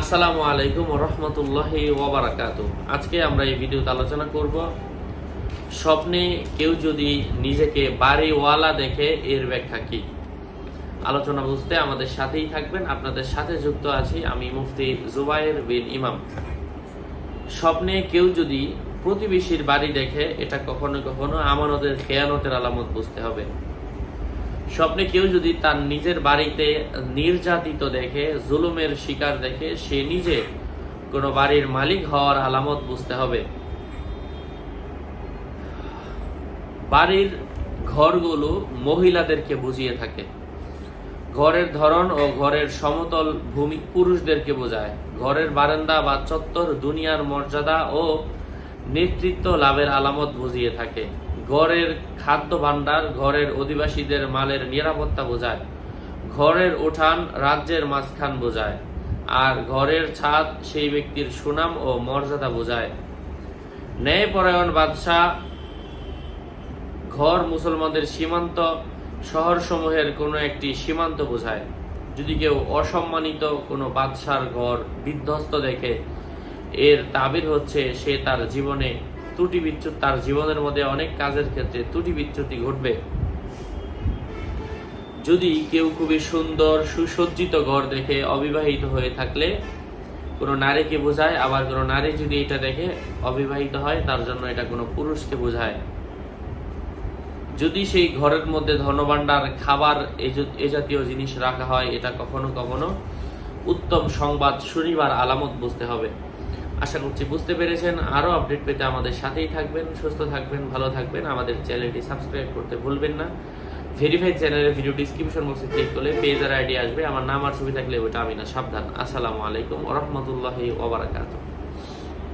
আসসালামু আলাইকুম রহমতুল্লাহি ওবরাকাত আজকে আমরা এই ভিডিওতে আলোচনা করব স্বপ্নে কেউ যদি নিজেকে বাড়িওয়ালা দেখে, এর ব্যাখ্যা কি? আলোচনা বুঝতে আমাদের সাথেই থাকবেন। আপনাদের সাথে যুক্ত আছি আমি মুফতি জুবাইর বিন ইমাম। স্বপ্নে কেউ যদি প্রতিবেশীর বাড়ি দেখে, এটা কখনো কখনো আমানতের খেয়ানতের আলামত বুঝতে হবে। স্বপ্নে কেউ যদি তার নিজের বাড়িতে নির্যাতিত দেখে, জুলুমের শিকার দেখে, সে নিজে কোনো বাড়ির মালিক হওয়ার আলামত বুঝতে হবে। বাড়ির ঘরগুলো মহিলাদেরকে বুঝিয়ে থাকে। ঘরের ধরন ও ঘরের সমতল ভূমি পুরুষদেরকে বোঝায়। ঘরের বারান্দা বা চত্বর দুনিয়ার মর্যাদা ও নেতৃত্ব লাভের আলামত বুঝিয়ে থাকে। ঘরের খাদ্য ভাণ্ডার ঘরের অধিবাসীদের মালের নিরাপত্তা বোঝায়। ঘরের উঠান রাজ্যের মাঝখান বোঝায়। আর ঘরের ছাদ সেই ব্যক্তির সুনাম ও মর্যাদা বোঝায়। ন্যায়পরায়ণ বাদশাহ ঘর মুসলমানদের সীমান্ত শহরসমূহের কোনো একটি সীমান্ত বোঝায়। যদি কেউ অসম্মানিত কোনো বাদশার ঘর বিধ্বস্ত দেখে এর তাবির হচ্ছে সে তার জীবনে ত্রুটি বিচ্যুত, তার জীবনের মধ্যে অনেক কাজের ক্ষেত্রে ত্রুটি বিচ্যুতি ঘটবে। যদি কেউ খুবই সুন্দর, সুসজ্জিত ঘর দেখে অবিবাহিত হয়ে থাকলে কোনো নারীকে বোঝায়, আবার কোনো নারী যদি এটা দেখে অবিবাহিত হয়, তার জন্য এটা কোনো পুরুষকে বোঝায়। যদি সেই ঘরের মধ্যে ধনভাণ্ডার, খাবার এ জাতীয় জিনিস রাখা হয়, এটা কখনো কখনো উত্তম সংবাদ শনিবার আলামত বুঝতে হবে। আশা করছি বুঝতে পেরেছেন। আরও আপডেট পেতে আমাদের সাথেই থাকবেন, সুস্থ থাকবেন, ভালো থাকবেন। আমাদের চ্যানেলটি সাবস্ক্রাইব করতে ভুলবেন না। ভেরিফাইড চ্যানেলের ভিডিও ডিসক্রিপশন বক্সে ক্লিক করলে পেজার আইডি আসবে। আমার নাম আর ছবি থাকলে ওটা আমি না, সাবধান। আসসালামু আলাইকুম রহমতুল্লাহি ওবরাকাতুহ